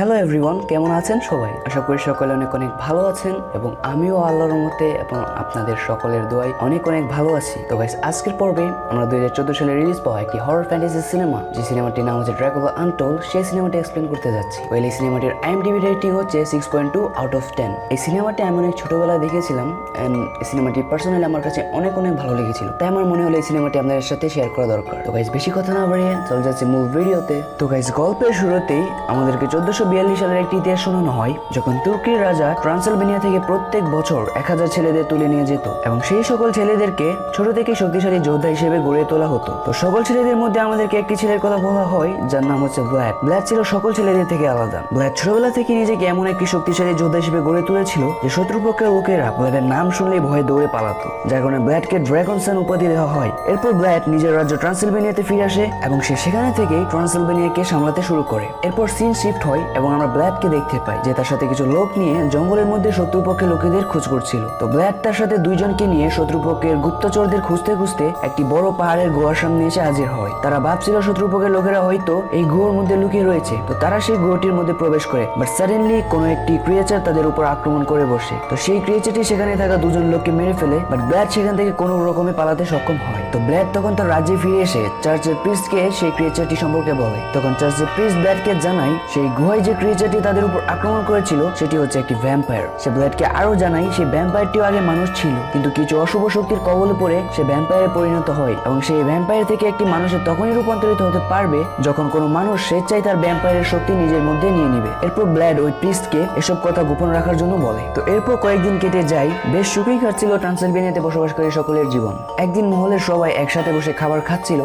Hello everyone কেমন আছেন সবাই? আশা করি সকলে অনেক অনেক ভালো আছেন এবং আমিও আল্লাহর মতে এবং আপনাদের সকলের দোয়ায় অনেক অনেক ভালো আছি। তো গাইস আজকের পর্বে আমরা দুই হাজার চোদ্দ সালে রিলিজ পাওয়া একটি হরর ফ্যান্টাসি সিনেমা যে সিনেমাটির নাম হচ্ছে ড্রাকুলা আনটোল সেই সিনেমাটি এক্সপ্লেন করতে যাচ্ছি। ওয়েল এই সিনেমাটির আইএমডিবি রেটিং হচ্ছে six point two out of ten এই সিনেমাটি আমি অনেক ছোটবেলায় দেখেছিলাম অ্যান্ড এই সিনেমাটি পার্সোনালি আমার কাছে অনেক অনেক ভালো লেগেছিল। তাই আমার মনে হলো এই সিনেমাটি আপনাদের সাথে শেয়ার করা দরকার। তো গাইস বেশি কথা না বাড়িয়ে চলে যাচ্ছে মূল ভিডিওতে তো। গাইস গল্পের শুরুতেই আমাদেরকে চোদ্দশো সালের একটি ইতিহাস শোনানো হয়, যখন তুর্কির রাজা ট্রান্সলবেনিয়া থেকে প্রত্যেক বছর এক হাজার ছেলেদের তুলে নিয়ে যেত এবং সেই সকল ছেলেদেরকে ছোট থেকে শক্তিশালী যোদ্ধা হিসেবে গড়ে তোলা হতো। তো সকল ছেলেদের মধ্যে আমাদেরকে একটি ছেলের কথা বলা হয়, যার নাম হচ্ছে ব্ল্যাক ব্ল্যাক ছিল সকল ছেলেদের থেকে আলাদা। ব্ল্যাক ছোটবেলা থেকে নিজেকে এমন একটি শক্তিশালী যোদ্ধা হিসেবে গড়ে তুলেছিল যে শত্রুপক্ষের লোকেরা ব্ল্যাকের নাম শুনলেই ভয়ে দৌড়ে পালাতো, যার কারণে ব্ল্যাডকে ড্রাগন সান উপাধি দেওয়া হয়। এরপর ব্ল্যাড নিজের রাজ্য ট্রান্সিলভেনিয়াতে ফিরে আসে এবং সে সেখানে থেকে ট্রান্সিলভেনিয়াকে সামলাতে শুরু করে। এরপর সিন শিফট হয় এবং আমরা ব্ল্যাডকে দেখতে পাই, যে তার সাথে কিছু লোক নিয়ে জঙ্গলের মধ্যে শত্রুপক্ষের লোকেদের খোঁজ করছিল। তো ব্ল্যাড তার সাথে দুইজনকে নিয়ে শত্রুপক্ষের গুপ্তচরদের খুঁজতে খুঁজতে একটি বড় পাহাড়ের গুহার সামনে এসে হাজির হয়। তারা ভাবছিল শত্রুপক্ষের লোকেরা হয়তো এই গুহার মধ্যে লুকিয়ে রয়েছে। তো তারা সেই গুহাটির মধ্যে প্রবেশ করে বাট সাডেনলি কোনো একটি ক্রিয়েচার তাদের উপর আক্রমণ করে বসে। তো সেই ক্রিয়েচারটি সেখানে থাকা দুজন লোককে মেরে ফেলে বাট ব্ল্যাড সেখান থেকে কোনো রকমে পালাতে সক্ষম হয়। তো ব্ল্যাড তখন তার রাজ্যে ফিরে এসে চার্চের প্রিস্টকে সেই ক্রিয়েচারটি সম্পর্কে বলে। তখন চার্চের প্রিস্ট ব্ল্যাডকে জানায়, সেই গুহায় যে ক্রিয়েচারটি তাদের উপর আক্রমণ করেছিল, সেটি হচ্ছে একটি ভ্যাম্পায়ার সে ব্ল্যাডকে আরও জানায়, সেই ভ্যাম্পায়ারটিও আগে মানুষ ছিল, কিন্তু কিছু অশুভ শক্তির কবলে পড়ে সে ভ্যাম্পায়ারে পরিণত হয় এবং সেই ভ্যাম্পায়ার থেকে একটি মানুষের তখনই রূপান্তরিত হতে পারবে যখন কোনো মানুষ স্বেচ্ছায় তার ভ্যাম্পায়ারের শক্তি নিজের মধ্যে নিয়ে নিবে। এরপর ব্ল্যাড ওই প্রিস্টকে এসব কথা গোপন রাখার জন্য বলে। তো এরপর কয়েকদিন কেটে যায়, বেশ সুখেই কাটছিল ট্রান্সলভেনিয়াতে বসবাসকারী সকলের জীবন। একদিন মহলের সবাই একসাথে বসে খাবার খাচ্ছিল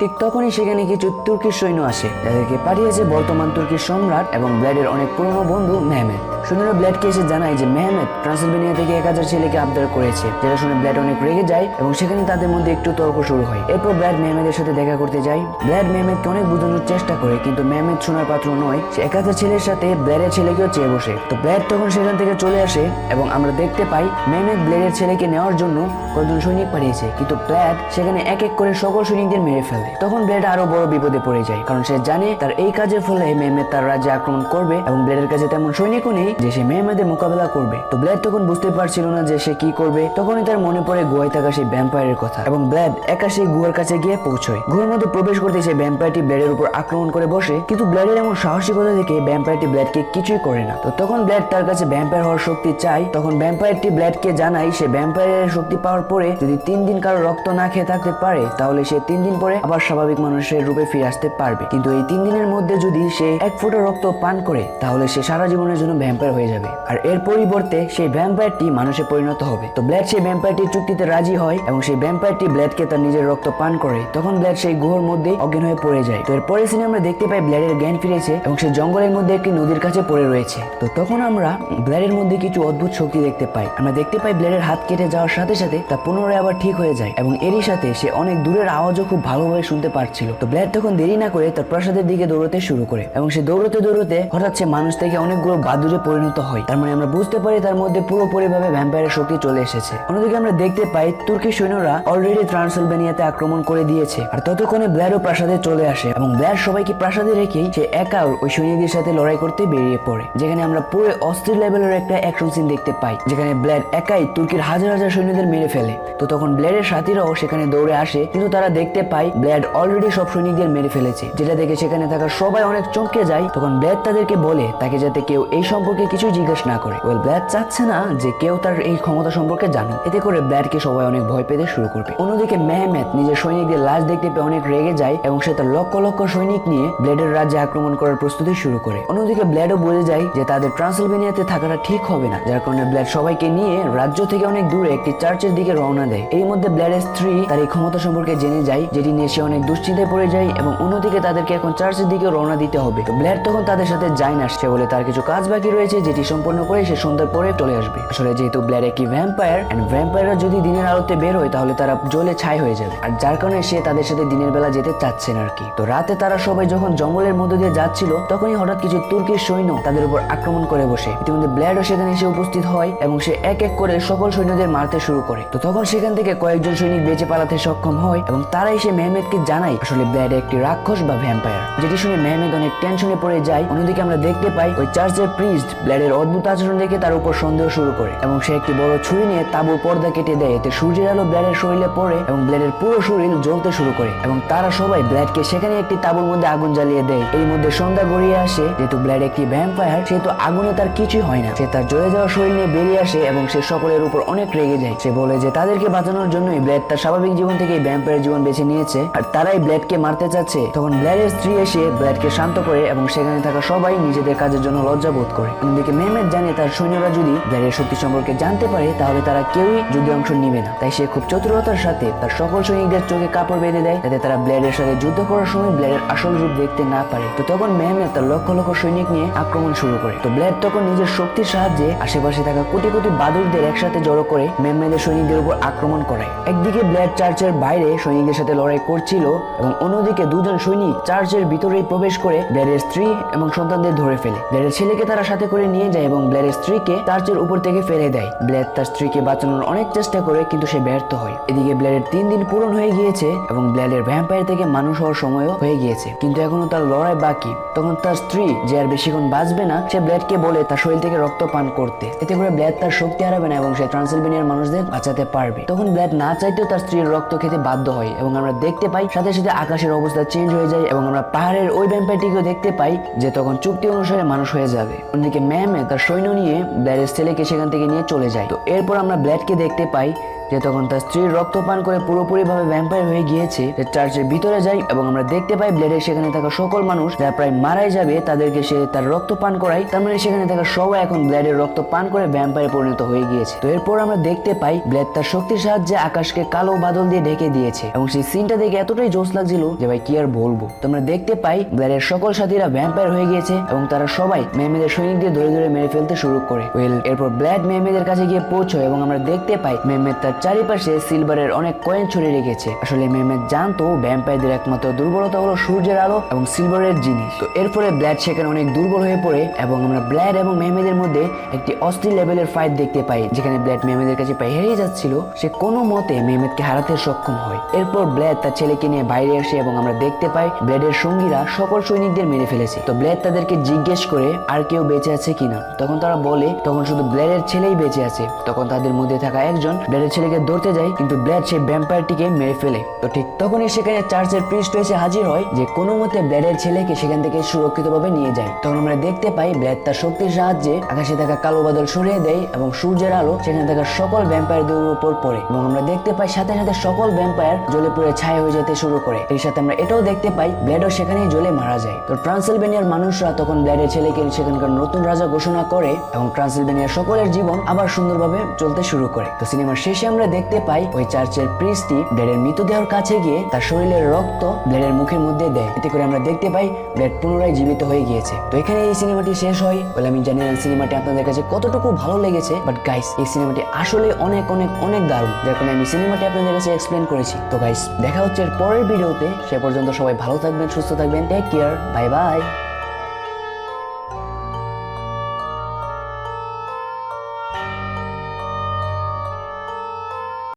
ঠিক তখনই সেখানে কিছু তুর্কি সৈন্য আসে, যাদেরকে পাঠিয়েছে বর্তমান তুর্কির সম্রাট এবং ব্ল্যাডের অনেক পুরনো বন্ধু মেহমেদ। সৈন্যরা ব্ল্যাডকে এসে জানায় যে মেহমেদ ট্রান্সলভেনিয়া থেকে এক হাজার ছেলেকে আবদার করেছে। যেটা শুনে ব্ল্যাড অনেক রেগে যায় এবং সেখানে তাদের মধ্যে একটু তর্ক শুরু হয়। এরপর ব্ল্যাড মেহমেদের সাথে দেখা করতে যায়। ব্ল্যাড মেহমেদকে অনেক বোঝানোর চেষ্টা করে, কিন্তু মেহমেদ শোনার পাত্র নয়। সে এক হাজার ছেলের সাথে ব্ল্যাডের ছেলেকেও চেয়ে বসে। তো ব্ল্যাড তখন সেখান থেকে চলে আসে এবং আমরা দেখতে পাই মেহমেদ ব্লেডের ছেলেকে নেওয়ার জন্য কয়েকজন সৈনিক পাঠিয়েছে। কিন্তু ব্ল্যাড সেখানে এক এক করে সকল সৈনিকদের মেরে ফেলে। তখন ব্লেড আরও বড় বিপদে পড়ে যায়। কারণ সে জানে তার এই কাজের ফলে মেহমেদ তার রাজ্যে আক্রমণ করবে এবং ব্লেডের কাছে তেমন সৈনিকও নেই। যে সে মেহমেদের মোকাবেলা করবে। তো ব্লেড তখন বুঝতে পারছিল না যে সে কি করবে। তখনই তার মনে পড়ে গুহায় থাকা সেই ভ্যাম্পায়ারের কথা এবং ব্লেড একা সেই গুহার কাছে গিয়ে পৌঁছয়। গুহার মধ্যে প্রবেশ করতে সেই ভ্যাম্পায়ারটি ব্লেডের উপর আক্রমণ করে বসে। কিন্তু ব্লেডের এমন সাহসিকতা দেখে ভ্যাম্পায়ারটি ব্লেডকে কিছুই করে না। তো তখন ব্লেড তার কাছে ভ্যাম্পায়ার হওয়ার শক্তি চাই তখন ভ্যাম্পায়ারটি ব্লেডকে জানায় সে ভ্যাম্পায়ারের শক্তি পাওয়ার পরে যদি তিন দিন কারও রক্ত না খেয়ে থাকতে পারে, তাহলে সে তিন দিন পরে আবার স্বাভাবিক মানুষের রূপে ফিরে আসতে পারবে। কিন্তু এই তিন দিনের মধ্যে যদি সে এক ফোঁটা রক্ত পান করে, তাহলে সে সারা জীবনের জন্য ভ্যাম্পায়ার হয়ে যাবে। আর এর পরিবর্তে সেই ভ্যাম্পায়ারটি মানুষে পরিণত হবে। তো ব্ল্যাড সেই ভ্যাম্পায়ারটির চুক্তিতে রাজি হয় এবং সেই ভ্যাম্পায়ারটি ব্ল্যাডকে তার নিজের রক্ত পান করে। তখন ব্ল্যাড সেই গুহার মধ্যে অজ্ঞান হয়ে পড়ে যায়। তো এর পরের সিনে আমরা দেখতে পাই ব্ল্যাডের জ্ঞান ফিরেছে এবং সে জঙ্গলের মধ্যে একটি নদীর কাছে পড়ে রয়েছে। তো তখন আমরা ব্ল্যাডের মধ্যে কিছু অদ্ভুত শক্তি দেখতে পাই। আমরা দেখতে পাই ব্লেডের হাত কেটে যাওয়ার সাথে সাথে তা পুনরায় আবার ঠিক হয়ে যায় এবং এরই সাথে সে অনেক দূরের আওয়াজও খুব ভালোভাবে শুনতে পারছিল। তো ব্লেড তখন দেরি না করে তার প্রাসাদের দিকে দৌড়তে শুরু করে এবং সে দৌড়তে দৌড়তে হঠাৎ সে মানুষ থেকে অনেকগুলো বাদুরে পরিণত হয়। তার মানে আমরা বুঝতে পারি তার মধ্যে পুরোপুরিভাবে ভ্যাম্পায়ারের শক্তি চলে এসেছে। অন্যদিকে আমরা দেখতে পাই তুর্কি সৈন্যরা অলরেডি ট্রান্সলবেনিয়াতে আক্রমণ করে দিয়েছে। আর ততক্ষণে ব্ল্যাডও প্রাসাদে চলে আসে এবং ব্ল্যাড সবাইকে প্রাসাদে রেখেই সে একা ওই সৈনিকদের সাথে লড়াই করতে বেরিয়ে পড়ে। যেখানে আমরা পুরো অস্থির লেভেলের একটা অ্যাকশন সিন দেখতে পাই, যেখানে ব্ল্যাড একাই তুর্কির হাজার হাজার সৈন্যদের মেরে ফেলে। তো তখন ব্লেডের সাথীরাও সেখানে দৌড়ে আসে, কিন্তু তারা দেখতে পায় ব্লেড অলরেডি সব সৈনিকদের মেরে ফেলেছে। যেটা দেখে সেখানে থাকা সবাই অনেক চমকে যায়। তখন ব্লেড তাদেরকে বলে, তাকে যাতে কেউ এই সম্পর্কে কিছু জিজ্ঞেস না করে। ওয়েল ব্লেড চাচ্ছে না যে কেউ তার এই ক্ষমতা সম্পর্কে জানুক। এতে করে ব্লেডকে সবাই অনেক ভয় পেতে শুরু করবে। অন্যদিকে মেহমেদ নিজের সৈনিকদের লাশ দেখতে পেয়ে অনেক রেগে যায় এবং সে তার লক্ষ লক্ষ সৈনিক নিয়ে ব্লেডের রাজ্যে আক্রমণ করার প্রস্তুতি শুরু করে। অন্যদিকে ব্লেডও বুঝে যায় যে তাদের ট্রান্সলভেনিয়াতে থাকাটা ঠিক হবে না, যার কারণে ব্লেড সবাইকে নিয়ে রাজ্য থেকে অনেক দূরে একটি চার্চের দিকে রওনা দেয়। এর মধ্যে ব্লেডের স্ত্রী তার এই ক্ষমতা সম্পর্কে জেনে যায়, যেটি নিয়ে সে অনেক দুশ্চিন্তায় পড়ে যায় এবং অন্যদিকে তাদেরকে এখন চার্চের দিকে রওনা দিতে হবে। তো ব্লেড তখন তাদের সাথে যায় না, সে বলে তার কিছু কাজ বাকি রয়েছে। যেটি সম্পন্ন করে সে সন্ধ্যার পরে চলে আসবে। আসলে যেহেতু ব্ল্যাড একটি ভ্যাম্পায়ার এন্ড ভ্যাম্পায়াররা যদি দিনের আলোতে বের হয়, তাহলে তারা জ্বলে ছাই হয়ে যাবে। আর যার কারণে সে তাদের সাথে দিনের বেলা যেতে চাচ্ছে না আর কি তো রাতে তারা সবাই যখন জঙ্গলের মধ্যে দিয়ে যাচ্ছিল, তখনই হঠাৎ কিছু তুর্কির সৈন্য তাদের উপর আক্রমণ করে বসে। ইতিমধ্যে ব্ল্যাডও সেখানে এসে উপস্থিত হয়, এবং সে এক এক করে সকল সৈন্যদের মারতে শুরু করে। তো তখন সেখান থেকে কয়েকজন সৈনিক বেঁচে পালাতে সক্ষম হয়, এবং তারা এসে মেহমেদকে জানায়, আসলে ব্ল্যাড একটি রাক্ষস বা ভ্যাম্পায়ার যেটি শুনে মেহমেদ অনেক টেনশনে পড়ে যায়। অন্যদিকে আমরা দেখতে পাই, ওই চার্চের প্রিস্ট ব্ল্যাডের অদ্ভুত আচরণ দেখে তার উপর সন্দেহ শুরু করে এবং সে একটি বড় ছুরি নিয়ে তাঁবুর পর্দা কেটে দেয়। এতে সূর্যের আলো ব্ল্যাডের শরীরে পড়ে এবং ব্ল্যাডের পুরো শরীর জ্বলতে শুরু করে এবং তারা সবাই ব্ল্যাডকে সেখানে একটি তাঁবুর মধ্যে আগুন জ্বালিয়ে দেয়। এই মধ্যে সন্ধ্যা গড়িয়ে আসে। যেহেতু ব্ল্যাড একটি ভ্যাম্পায়ার, সেহেতু আগুনে তার কিছুই হয় না। সে তার জ্বলে যাওয়া শরীর নিয়ে বেরিয়ে আসে এবং সে সকলের উপর অনেক রেগে যায়। সে বলে যে, তাদেরকে বাঁচানোর জন্যই ব্ল্যাড তার স্বাভাবিক জীবন থেকে ভ্যাম্পায়ার জীবন বেছে নিয়েছে। আর তারাই ব্ল্যাডকে মারতে চাচ্ছে। তখন ব্ল্যাডের স্ত্রী এসে ব্ল্যাডকে শান্ত করে এবং সেখানে থাকা সবাই নিজেদের কাজের জন্য লজ্জা বোধ করে। অন্যদিকে মেহমেদ জানে তার সৈন্যরা যদি ব্ল্যাডের শক্তি সম্পর্কে জানতে পারে, তাহলে তারা কেউই যুদ্ধে অংশ নিবে না। তাই সে খুব চতুরতার সাথে তার সকল সৈনিকদের চোখে কাপড় বেঁধে দেয়, যাতে তারা ব্লেডের সাথে যুদ্ধ করার সময় ব্লেডের আসল রূপ দেখতে না পারে। তো তখন মেহমেদ তার লক্ষ লক্ষ সৈনিক নিয়ে আক্রমণ শুরু করে। তো ব্লেড তখন নিজের শক্তির সাহায্যে আশেপাশে থাকা কোটি কোটি বাদুরদের একসাথে জড়ো করে মেহমেদের সৈনিকদের উপর আক্রমণ করায় একদিকে ব্লেড চার্চের বাইরে সৈনিকদের সাথে লড়াই করছিল এবং অন্যদিকে দুজন সৈনিক চার্চের ভিতরেই প্রবেশ করে ব্লেডের স্ত্রী এবং সন্তানদের ধরে ফেলে। ব্লেডের ছেলেকে তারা সাথে করে নিয়ে যায় এবং ব্লেডের স্ত্রীকে চার্চের উপর থেকে ফেলে দেয়। ব্লেড তার স্ত্রীকে বাঁচানোর অনেক চেষ্টা করে, কিন্তু সে ব্যর্থ হয়। এদিকে ব্লেডের তিন দিন পূরণ হয়ে গিয়েছে এবং ব্লেডের ভ্যাম্পায়ার থেকে মানুষ হওয়ার সময়ও হয়ে গিয়েছে। কিন্তু এখনও তার লড়াই বাকি। তখন তার স্ত্রী যে আর বেশিক্ষণ বাঁচবে না, সে ব্লেডকে বলে তার শরীর থেকে রক্ত পান করতে। এতে করে ব্লেড তার শক্তি হারাবে না এবং সে ট্রান্সিলভেনিয়ার মানুষদের বাঁচাতে পারবে। তখন ব্লেড না চাইতেও তার স্ত্রীর রক্ত খেতে বাধ্য হয় এবং আমরা দেখতে পাই, সাথে সাথে আকাশের অবস্থা চেঞ্জ হয়ে যায় এবং আমরা পাহাড়ের ওই ভ্যাম্পায়ারটিকেও দেখতে পাই, যে তখন চুক্তি অনুসারে মানুষ হয়ে যাবে। অন্যদিকে ম্যামে তার সৈন্য নিয়ে ব্ল্যাডের ছেলেকে সেখান থেকে নিয়ে চলে যায়। তো এরপর আমরা ব্ল্যাডকে দেখতে পাই যে তখন তার স্ত্রীর রক্ত পান করে পুরোপুরিভাবে ভ্যাম্পায়ার হয়ে গিয়েছে চার্চের ভিতরে যায় এবং আমরা দেখতে পাই ব্লেডের সেখানে থাকা সকল মানুষ যারা প্রায় মারাই যাবে, তাদেরকে সে তার রক্ত পান করায়। তার মানে সেখানে থাকা সবাই এখন ব্লেডের রক্ত পান করে ভ্যাম্পায়ারে পরিণত হয়ে গিয়েছে। তো এরপর আমরা দেখতে পাই ব্লেড তার শক্তির সাহায্যে আকাশকে কালো বাদল দিয়ে ঢেকে দিয়েছে এবং সেই সিনটা দেখে এতটাই জোশ লাগছিল যে ভাই, কি আর বলব? তো আমরা দেখতে পাই ব্লেডের সকল সাথীরা ভ্যাম্পায়ার হয়ে গিয়েছে এবং তারা সবাই মেহমেদের সৈনিকদের ধরে ধরে মেরে ফেলতে শুরু করে। ওয়েল এরপর ব্ল্যাড মেহমেদের কাছে গিয়ে পৌঁছয় এবং আমরা দেখতে পাই মেহমেদ তার চারিপাশে সিলভারের অনেক কয়েন ছড়িয়ে রেখেছে। আসলে মেহমেদ জানতো ভ্যাম্পায়ারদের একমাত্র দুর্বলতা হলো সূর্যের আলো এবং সিলভারের জিনিস। তো এর ফলে ব্ল্যাড সেখানে অনেক দুর্বল হয়ে পড়ে এবং আমরা ব্ল্যাড এবং মেহমেদের মধ্যে একটি অস্থির লেভেলের ফাইট দেখতে পাই, যেখানে ব্ল্যাড মেহমেদের কাছে পাই হেরিয়ে যাচ্ছিল। সে কোনো মতে মেহমেদকে হারাতে সক্ষম হয়। এরপর ব্ল্যাড তার ছেলেকে নিয়ে বাইরে আসে এবং আমরা দেখতে পাই ব্লেডের সঙ্গীরা সকল সৈনিকদের মেরে ফেলেছে। তো ব্লেড তাদেরকে জিজ্ঞেস করে, আর কেউ বেঁচে আছে কিনা। তখন তারা বলে, তখন শুধু ব্লেডের ছেলেই বেঁচে আছে। তখন তাদের মধ্যে থাকা একজন ব্লেডের ছেলেকে ধরতে যায়, কিন্তু ব্লেড সেই ভ্যাম্পায়ারটিকে মেরে ফেলে। তো ঠিক তখনই সেখানে চার্চের প্রিস্ট এসে হাজির হয় যে, কোনো মতে ব্লেডের ছেলেকে সেখান থেকে সুরক্ষিতভাবে নিয়ে যায়। তখন আমরা দেখতে পাই, ব্লেড তার শক্তির সাহায্যে আকাশে থাকা কালো বাদল সরিয়ে দেয় এবং সূর্যের আলো সেখানে থাকা সকল ভ্যাম্পায়ারদের উপর পড়ে। এবং আমরা দেখতে পাই, সাথে সাথে সকল ভ্যাম্পায়ার জ্বলে পুড়ে ছায়া হয়ে যেতে শুরু করে। এর সাথে আমরা এটাও দেখতে পাই, ব্লেডও সেখানেই জ্বলে মারা যায়। তো ট্রান্সিলভেনিয়ার মানুষরা তখন ব্লেডের ছেলেকে সেখানকার নতুন রাজা ঘোষণা করে এবং ট্রান্সিলভেনিয়ার সকলের জীবন আবার সুন্দরভাবে চলতে শুরু করে। তো সিনেমার শেষে আমরা দেখতে পাই ওই চার্চের প্রিস্টটি ব্লেডের মৃতদেহর কাছে গিয়ে তার শরীরের রক্ত ব্লেডের মুখের মধ্যে দেয়। এতে করে আমরা দেখতে পাই ব্লেড পুনরায় জীবিত হয়ে গিয়েছে। তো এখানে এই সিনেমাটি শেষ হয়। বলে আমি জানি না সিনেমাটি আপনাদের কাছে কতটুকু ভালো লেগেছে বাট গাইস এই সিনেমাটি আসলে অনেক অনেক অনেক দারুণ। যার কারণে আমি সিনেমাটি আপনাদের কাছে এক্সপ্লেন করেছি। তো গাইস দেখা হচ্ছে এর পরের ভিডিওতে। সে পর্যন্ত সবাই ভালো থাকবেন, সুস্থ থাকবেন টেক কেয়ার বাই বাই